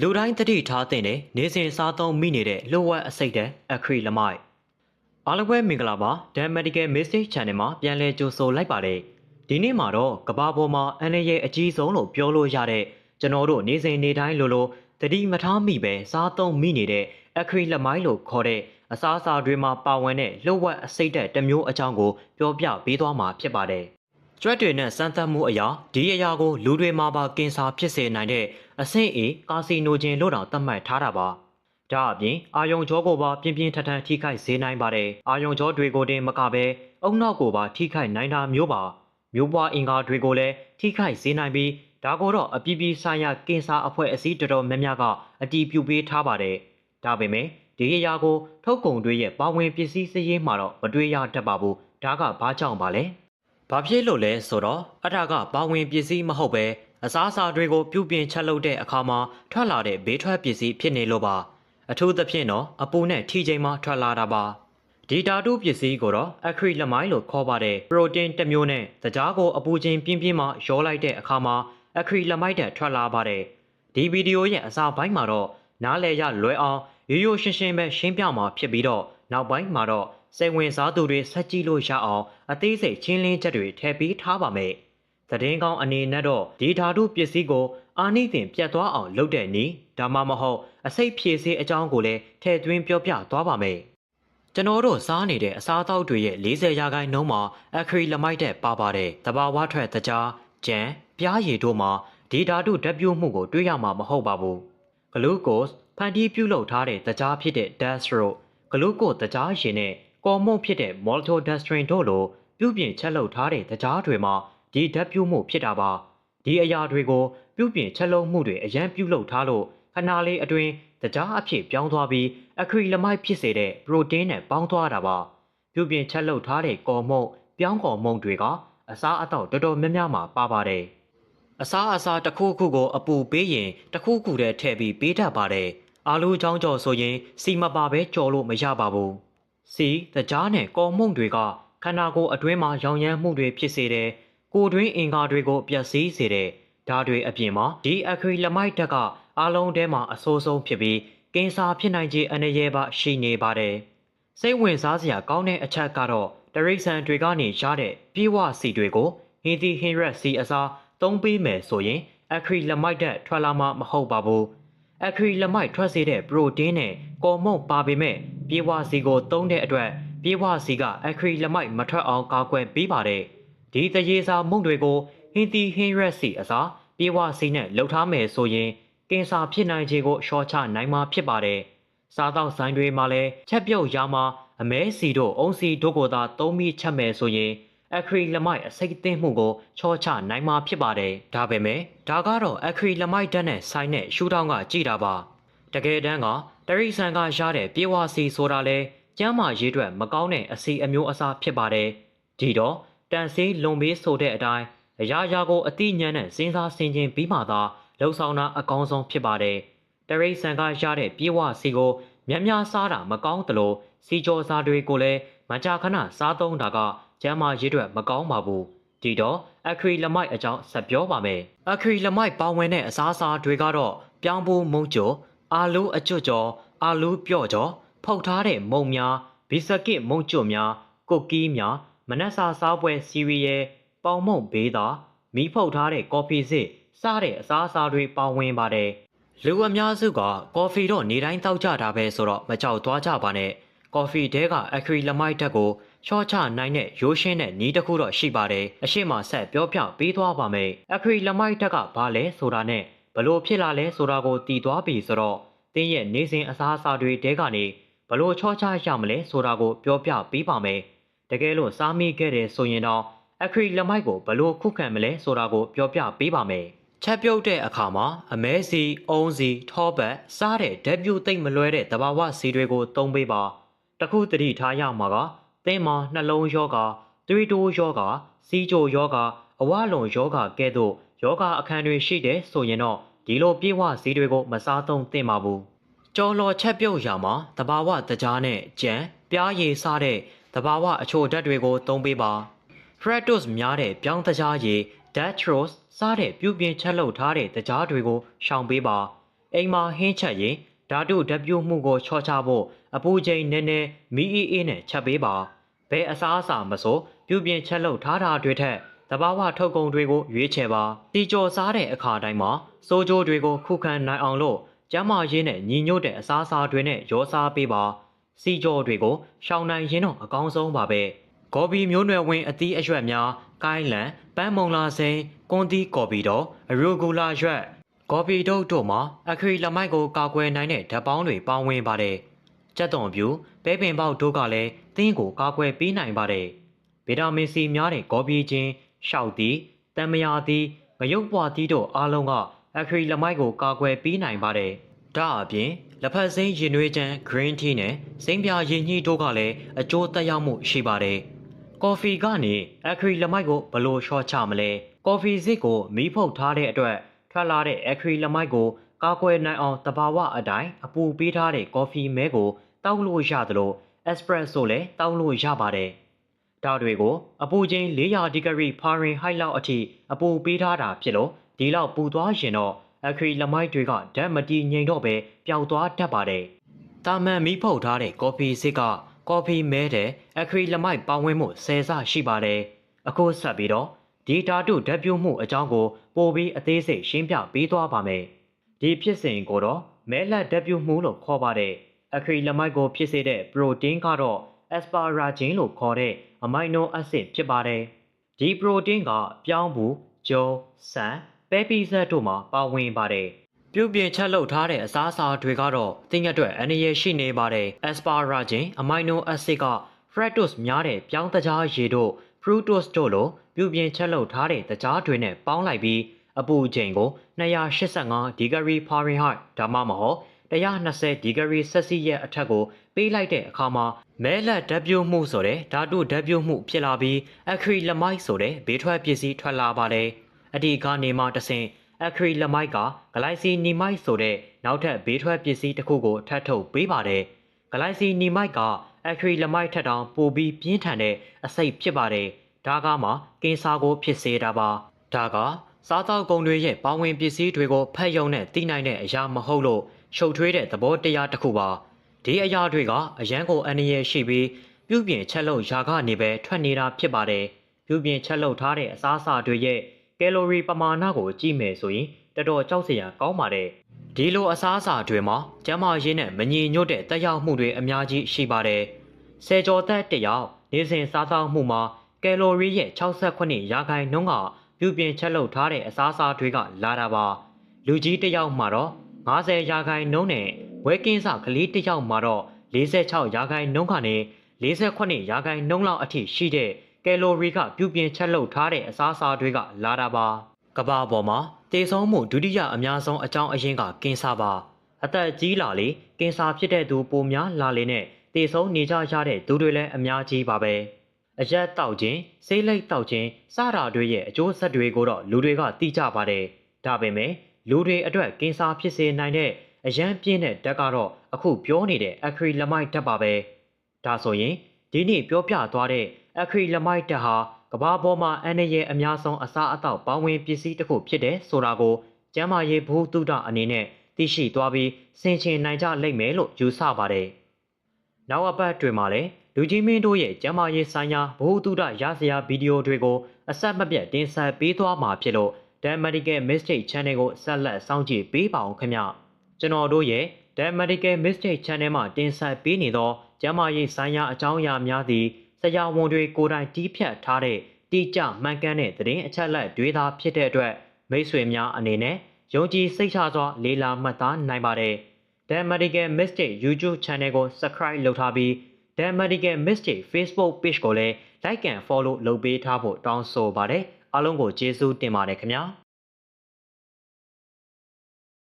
လူတိုင်းတတိထားတဲ့နေနေစဉ်စားသုံးမိနေတဲ့လှုပ်ဝက်အစိတ်တဲ့အခရီလမိုက်အားလုံးပဲမင်္ဂလာပါ Dan Medical Message Channel မှာပြန်လည်ကြိုဆိုလိုက်ပါတယ်ဒီနေ့မှာတော့ကဘာပေါ်မှာအန်ရဲ့အကြီးဆုံးလို့ပြောလို့ရတဲ့ကျွန်တော်တို့နေစဉ်နေတိုင်းလိုလိုတတိမထားမိပဲစားသုံးမိနေတဲ့အခရီလမိုက်လို့ခေါ်တဲ့အစားအစာတွေမှာပါဝင်တဲ့လှုပ်ဝက်အစိတ်တဲ့တစ်မျိုးအကြောင်းကိုပြောပြပေးသွားမှာဖြစ်ပါတယ် ကျွတ်တွေနဲ့စမ်းသပ်မှုအရာဒီအရာကိုလူတွေမှာပါကင်ဆာဖြစ်စေနိုင်တဲ့အဆင့်အေကာစီနိုဂျင်လို့တောင်သတ်မှတ်ထားတာပါ။ဒါအပြင်အာယုံကြောကိုပါပြင်းပြင်းထန်ထန်ထိခိုက်စေနိုင်ပါတယ်။အာယုံကြောတွေကိုတင်မကပဲအုံနောက်ကိုပါထိခိုက်နိုင်တာမျိုးပါ။မျိုးပွားအင်္ဂါတွေကိုလည်းထိခိုက်စေနိုင်ပြီးဒါကိုတော့အပြည်ပြည်ဆိုင်ရာကင်ဆာအဖွဲ့အစည်းတော်တော်များများကအတည်ပြုပေးထားပါတယ်။ဒါပေမဲ့ဒီအရာကိုထုတ်ကုန်တွေရဲ့ပါဝင်ပစ္စည်းစည်းရင်းမှာတော့မတွေ့ရတတ်ပါဘူး။ဒါကဘာကြောင့်ပါလဲ။ ဘာဖြစ်လို့လဲဆိုတော့အထာကပါဝင်ပစ္စည်းမဟုတ်ပဲအစားအစာတွေကိုပြုပြင်ချက်လုပ်တဲ့အခါမှာထွက်လာတဲ့ဘေးထွက်ပစ္စည်းဖြစ်နေလို့ပါအထူးသဖြင့်တော့အပူနဲ့ထိချိန်မှာထွက်လာတာပါဒီဓာတုပစ္စည်းကိုတော့အခရီလမိုင်းလို့ခေါ်ပါတယ်ပရိုတင်းတစ်မျိုးနဲ့တကြားကိုအပူချိန်ပြင်းပြင်းမှရောလိုက်တဲ့အခါမှာအခရီလမိုက်တဲ့ထွက်လာပါတယ်ဒီဗီဒီယိုရဲ့အစာပိုင်းမှာတော့နားလည်ရလွယ်အောင်ရိုးရိုးရှင်းရှင်းပဲရှင်းပြမှာဖြစ်ပြီးတော့နောက်ပိုင်းမှာတော့ စိတ်ဝင်စားသူတွေဆက်ကြည့်လို့ရအောင်အသေးစိတ်ချင်းလင်းချက်တွေထည့်ပေးထားပါမယ်။သတင်းကောင်းအနေနဲ့တော့ဒီဓာတုပစ္စည်းကိုအာနိသင်ပြတ်သွားအောင်လုပ်တဲ့နည်းဒါမှမဟုတ်အစိတ်ဖြည့်စေးအကြောင်းကိုလည်းထည့်သွင်းပြောပြသွားပါမယ်။ကျွန်တော်တို့စားနေတဲ့အစားအသောက်တွေရဲ့40ရာခိုင်နှုန်းမှာအခရီလမိုက်တဲ့ပါပါတယ်။တဘာဝထွက်တကြား၊ကြံ၊ပြားရည်တို့မှာဒီဓာတုဓာတ်ပြုမှုကိုတွေ့ရမှာမဟုတ်ပါဘူး။ဂလူးကို့စ်ဖန်တီးပြုလုပ်ထားတဲ့တကြားဖြစ်တဲ့ destro ဂလူးကို့တကြားရည်နဲ့ ကော်မွန်ဖြစ်တဲ့ maltodextrin တို့လိုပြုပြင်ချက်လုပ်ထားတဲ့တကြားတွေမှာဒီဓာတ်ပြုမှုဖြစ်တာပါဒီအရာတွေကိုပြုပြင်ချက်လုပ်မှုတွေအရန်ပြုလုပ်ထားလို့ခဏလေးအတွင်းတကြားအဖြစ်ပြောင်းသွားပြီးအခရီလမိုက်ဖြစ်စေတဲ့ပရိုတင်းနဲ့ပေါင်းသွားတာပါပြုပြင်ချက်လုပ်ထားတဲ့ကော်မုံပြောင်းကော်မုံတွေကအစားအသောက်တော်တော်များများမှာပါပါတယ်အစားအစာတစ်ခုခုကိုအပူပေးရင်တစ်ခုခုတည်းထည့်ပြီးပေးတတ်ပါတယ်။အာလူချောင်းကြော်ဆိုရင်စီမပါပဲကြော်လို့မရပါဘူး။ စီတကြားနဲ့ကော်မုန့်တွေကခန္ဓာကိုယ်အတွင်းမှာရောင်ရမ်းမှုတွေဖြစ်စေတယ်။ကိုယ်တွင်းအင်္ဂါတွေကိုပျက်စီးစေတယ်။ဒါတွေအပြင်မှာဒီအခရီလမိုက်တက်ကအားလုံးထဲမှာအဆိုးဆုံးဖြစ်ပြီးကင်ဆာဖြစ်နိုင်ခြေအနေရဲပါရှိနေပါတယ်။စိတ်ဝင်စားစရာကောင်းတဲ့အချက်ကတော့တရိษံတွေကနေရတဲ့ပြေဝစီတွေကိုဟင်းသီးဟင်းရက်စီအစားသုံးပေးမယ်ဆိုရင်အခရီလမိုက်တဲ့ထွက်လာမှာမဟုတ်ပါဘူး အခရီလမိုက်ထွက်စေတဲ့ပရိုတင်းနဲ့ကော်မုန့်ပါပေမဲ့ပြေဝစီကိုသုံးတဲ့အတွက်ပြေဝစီကအခရီလမိုက်မထွက်အောင်ကာကွယ်ပေးပါတယ်ဒီတရေစာမုန့်တွေကိုဟင်းသီးဟင်းရက်စီအစားပြေဝစီနဲ့လှုပ်ထားမယ်ဆိုရင်ကင်ဆာဖြစ်နိုင်ခြေကိုရှော့ချနိုင်မှာဖြစ်ပါတယ်စားတော့ဆိုင်တွေမှာလည်းချက်ပြုတ်ရမှာအမဲစီတို့အုံစီတို့ကိုသာသုံးပြီးချက်မယ်ဆိုရင် အခရီလမိုက်အစိတ်အသင်းမှုကိုချောချနိုင်မှာဖြစ်ပါတယ်။ဒါပေမဲ့ဒါကတော့အခရီလမိုက်ဓာတ်နဲ့ဆိုင်တဲ့ရှူထောင်းကကြည်တာပါ။တကယ်တမ်းကတရိษံကရတဲ့ပြေဝစီဆိုတာလဲကျမ်းမာရေးအတွက်မကောင်းတဲ့အစီအမျိုးအစားဖြစ်ပါတယ်။ဒီတော့တန်ဆေးလွန်ပေးဆိုတဲ့အတိုင်းအရာရာကိုအတိညာဏ်နဲ့စဉ်းစားဆင်ခြင်ပြီးမှသာလှုပ်ဆောင်တာအကောင်းဆုံးဖြစ်ပါတယ်။တရိษံကရတဲ့ပြေဝစီကိုမြတ်များစားတာမကောင်းသလိုစီကြောစားတွေကိုလည်းမကြာခဏစားသုံးတာက ကျမ်းမာရေးအတွက်မကောင်းပါဘူးဒီတော့အခရီလမိုက်အကြောင်းဆက်ပြောပါမယ်အခရီလမိုက်ပါဝင်တဲ့အစားအစာတွေကတော့ပြောင်းဖို့မုံကျော်အာလူအကျွတ်ကျော်အာလူပြော့ကျော်ဖုတ်ထားတဲ့မုံများဘီစကစ်မုံကျော်များကုတ်ကီးများမနက်စာစားပွဲစီရီယယ်ပေါင်မုံဘေးသာမီးဖုတ်ထားတဲ့ကော်ဖီစစ်စားတဲ့အစားအစာတွေပါဝင်ပါတယ်လူအများစုကကော်ဖီတော့နေတိုင်းတောက်ကြတာပဲဆိုတော့မကြောက်သွားကြပါနဲ့ကော်ဖီတဲကအခရီလမိုက်တက် ကိုချော့ချနိုင်တဲ့ရိုးရှင်းတဲ့နီးတစ်ခုတော့ရှိပါတယ်အရှိမဆက်ပြောပြပေးသွားပါမယ်အခရီလမိုက်တက်ကဘာလဲဆိုတာနဲ့ဘလို့ဖြစ်လာလဲဆိုတာကိုတည်သွားပြီဆိုတော့တင်းရဲ့နေစဉ်အစားအစာတွေတဲကနေဘလို့ချော့ချရမလဲဆိုတာကိုပြောပြပေးပါမယ်တကယ်လို့စားမိခဲ့တယ်ဆိုရင်တော့အခရီလမိုက်ကိုဘလို့ခုခံမလဲဆိုတာကိုပြောပြပေးပါမယ်ချက်ပြုတ်တဲ့အခါမှာအမဲစီအုံးစီထောပတ်စားတဲ့ဓာတ်ပြုတ်သိမ့်မလွဲတဲ့တဘာဝစီတွေကိုသုံးပေးပါတခုတတိထားရမှာက သင်မှာနှလုံးယောဂသွေးတိုးယောဂစီးကြိုယောဂအဝလွန်ယောဂကဲ့သို့ယောဂအခန်းတွေရှိတဲ့ဆိုရင်တော့ဒီလိုပြေဝစီတွေကိုမစားသုံးသင့်ပါဘူးကြော်လော်ချက်ပြုတ်ရမှာတဘာဝတကြားနဲ့ကြံပြားရည်စားတဲ့တဘာဝအချိုဓာတ်တွေကိုသုံးပေးပါ fructose များတဲ့ပြောင်းတကြားရည် dextrose စားတဲ့ပြုပြင်ချက်လုပ်ထားတဲ့တကြားတွေကိုရှောင်ပေးပါအိမ်မှာဟင်းချက်ရင် ဓာတုဓာတ်ပြုမှုကိုချောချဖို့အပူချိန်နည်းနည်းမီးအေးအေးနဲ့ချက်ပေးပါဘယ်အစားအစာမဆိုပြုပြင်ချက်လုပ်ထားတာတွေထက်တဘာဝထုတ်ကုန်တွေကိုရွေးချယ်ပါတီကျော်စားတဲ့အခါတိုင်းမှာစိုးကြိုးတွေကိုခုခံနိုင်အောင်လို့ကျမ်းမာရေးနဲ့ညီညွတ်တဲ့အစားအစာတွေနဲ့ရောစားပေးပါစီကြော်တွေကိုရှောင်နိုင်ရင်တော့အကောင်းဆုံးပါပဲဂေါ်ဘီမျိုးနွယ်ဝင်အသီးအရွက်များကိုင်းလန်ပန်းမုံလာစိန်ကွန်တီကော်ပီတော့အရူဂူလာရွက် ကော်ပီတုတ်တို့မှာအခရီလက်မိုက်ကိုကာကွယ်နိုင်တဲ့ဓာတ်ပေါင်းတွေပေါင်းဝင်ပါတယ်ကြက်သွန်ပြူပဲပင်ပေါက်တို့ကလည်းသင်းကိုကာကွယ်ပေးနိုင်ပါတယ်ဗီတာမင်စီများတဲ့ကော်ပီချင်းရှောက်သည်တံမယာသည်ငရုတ်ပွားသီးတို့အားလုံးကအခရီလက်မိုက်ကိုကာကွယ်ပေးနိုင်ပါတယ်ဒါအပြင်လက်ဖက်စိမ်းရင်နွေးချမ်း green tea နဲ့စိမ်းပြာရင်ညှိတို့ကလည်းအကျိုးသက်ရောက်မှုရှိပါတယ်ကော်ဖီကနေအခရီလက်မိုက်ကိုဘလို့ရှော့ချမလဲကော်ဖီစစ်ကိုမီးဖုတ်ထားတဲ့အတွက် ထွက်လာတဲ့အခရီလက်မိုက်ကိုကာကွယ်နိုင်အောင်တဘာဝအတိုင်းအပူပေးထားတဲ့ကော်ဖီမဲကိုတောက်လို့ရသလို espresso လည်းတောက်လို့ရပါတယ်။ဒါတွေကိုအပူချိန်400ဒီဂရီဖာရင်ဟိုက်လောက်အထိအပူပေးထားတာဖြစ်လို့ဒီလောက်ပူသွားရင်တော့အခရီလက်မိုက်တွေကဓာတ်မတီငိန်တော့ပဲပျောက်သွားတတ်ပါတယ်။တာမန်မီးဖုတ်ထားတဲ့ကော်ဖီစစ်ကကော်ဖီမဲတဲ့အခရီလက်မိုက်ပေါင်းဝင်းမှုဆယ်ဆရှိပါတယ်။အခုဆက်ပြီးတော့ ဒီဓာတုဓာတ်ပြုမှုအကြောင်းကိုပိုပြီးအသေးစိတ်ရှင်းပြပေးသွားပါမယ်။ဒီဖြစ်စဉ်ကိုတော့မဲလက်ဓာတ်ပြုမှုလို့ခေါ်ပါတယ်။အခရီလက်မိုက်ကိုဖြစ်စေတဲ့ပရိုတင်းကတော့ asparagine လို့ခေါ်တဲ့အမိုင်နိုအက်ဆစ်ဖြစ်ပါတယ်။ဒီပရိုတင်းကပြောင်းဘူး၊ဂျုံ၊ဆန်၊ပဲပီဇက်တို့မှာပါဝင်ပါတယ်။ပြုပြင်ချက်လုပ်ထားတဲ့အစားအစာတွေကတော့တင်းရက်အတွက်အနေရရှိနေပါတယ်။ asparagine အမိုင်နိုအက်ဆစ်က fructose များတဲ့ပြောင်းတကြားရည်တို့ fructose တို့လိုပြုပြင်ချက်လုပ်ထားတဲ့တကြားတွေနဲ့ပေါင်းလိုက်ပြီးအပူချိန်ကို285ဒီဂရီဖာရင်ဟိုက်ဒါမှမဟုတ်120ဒီဂရီဆက်စီရဲ့အထက်ကိုပေးလိုက်တဲ့အခါမှာမဲလက်ဓာတ်ပြုတ်မှုဆိုတဲ့ဓာတုဓာတ်ပြုတ်မှုဖြစ်လာပြီးအခရီလက်မိုက်ဆိုတဲ့ဘေးထွက်ပစ္စည်းထွက်လာပါတယ်။အဒီကနေမှတဆင်အခရီလက်မိုက်ကဂလိုက်စီနီမိုက်ဆိုတဲ့နောက်ထပ်ဘေးထွက်ပစ္စည်းတစ်ခုကိုထပ်ထုတ်ပေးပါတယ်။ဂလိုက်စီနီမိုက်က အခရီလက်မိုက်ထက်တောင်ပိုပြီးပြင်းထန်တဲ့အစိတ်ဖြစ်ပါတယ်။ဒါကမှကင်ဆာကိုဖြစ်စေတာပါ။ဒါကစားသောက်ကုန်တွေရဲ့ပေါဝင်ပစ္စည်းတွေကိုဖက်ယုံနဲ့တိနိုင်တဲ့အရာမဟုတ်လို့ရှုပ်ထွေးတဲ့သဘောတရားတစ်ခုပါဒီအရာတွေကအရန်ကိုအန္တရာယ်ရှိပြီးပြုပြင်ချက်လုပ်ရာကနေပဲထွက်နေတာဖြစ်ပါတယ်ပြုပြင်ချက်လုပ်ထားတဲ့အစားအစာတွေရဲ့ကယ်လိုရီပမာဏကိုကြည့်မယ်ဆိုရင်တော်တော်ကြောက်စရာကောင်းပါတယ် ဒီလိုအစားအစာတွေမှာကျန်းမာရေးနဲ့မညီညွတ်တဲ့တက်ရောက်မှုတွေအများကြီးရှိပါတယ်ဆယ်ကျော်သက်တယောက်နေစဉ်စားသောက်မှုမှာကယ်လိုရီရဲ့68ရာခိုင်နှုန်းကပြုပြင်ချက်လုပ်ထားတဲ့အစားအစာတွေကလာတာပါလူကြီးတယောက်မှာတော့50ရာခိုင်နှုန်းနဲ့ဝဲကင်းစကလေးတစ်ယောက်မှာတော့46ရာခိုင်နှုန်းကနေ48ရာခိုင်နှုန်းလောက်အထိရှိတဲ့ကယ်လိုရီကပြုပြင်ချက်လုပ်ထားတဲ့အစားအစာတွေကလာတာပါကဘာပေါ်မှာ တေဆုံးမှုဒုတိယအများဆုံးအကြောင်းအရင်းကကင်ဆာပါအသက်ကြီးလာလေကင်ဆာဖြစ်တဲ့သူပိုများလာလေနဲ့တေဆုံးနေကြရတဲ့သူတွေလည်းအများကြီးပါပဲအရက်တောက်ခြင်းဆေးလိပ်တောက်ခြင်းစတာတွေရဲ့အကျိုးဆက်တွေကိုတော့လူတွေကသိကြပါတယ်ဒါပေမဲ့လူတွေအတွက်ကင်ဆာဖြစ်စေနိုင်တဲ့အရန်ပြင်းတဲ့ဓာတ်ကတော့အခုပြောနေတဲ့အခရီလမိုက်ဓာတ်ပါပဲဒါဆိုရင်ဒီနေ့ပြောပြသွားတဲ့အခရီလမိုက်ဓာတ်ဟာ ကဘာပေါ်မှာအန္တရာယ်အများဆုံးအစားအသောက်ပေါင်းဝင်ပစ္စည်းတစ်ခုဖြစ်တယ်ဆိုတာကိုကျမ်းမာရေးဘုသူဒအနေနဲ့သိရှိသွားပြီးဆင်ခြင်နိုင်ကြလိမ့်မယ်လို့ယူဆပါတယ်။နောက်အပတ်တွင်မှာလည်းလူကြီးမင်းတို့ရဲ့ကျမ်းမာရေးဆိုင်ရာဘုသူဒရစရာဗီဒီယိုတွေကိုအဆက်မပြတ်တင်ဆက်ပေးသွားမှာဖြစ်လို့ The Medical Mistake Channel ကိုဆက်လက်စောင့်ကြည့်ပေးပါအောင်ခင်ဗျကျွန်တော်တို့ရဲ့ The Medical Mistake Channel မှာတင်ဆက်ပေးနေသောကျန်းမာရေးဆိုင်ရာအကြောင်းအရာများသည့် ဆရာဝန်တွေကိုယ်တိုင်တီးဖြတ်ထားတဲ့တိကျမှန်ကန်တဲ့သတင်းအချက်အလက်တွေသာဖြစ်တဲ့အတွက်မိတ်ဆွေများအနေနဲ့ယုံကြည်စိတ်ချစွာလေးလာမှတ်သားနိုင်ပါတယ် The Medical Mistake YouTube Channel ကို Subscribe လုပ်ထားပြီး The Medical Mistake Facebook Page ကိုလည်း Like and Follow လုပ်ပေးထားဖို့တောင်းဆိုပါတယ်အားလုံးကိုကျေးဇူးတင်ပါတယ်ခင်ဗျာ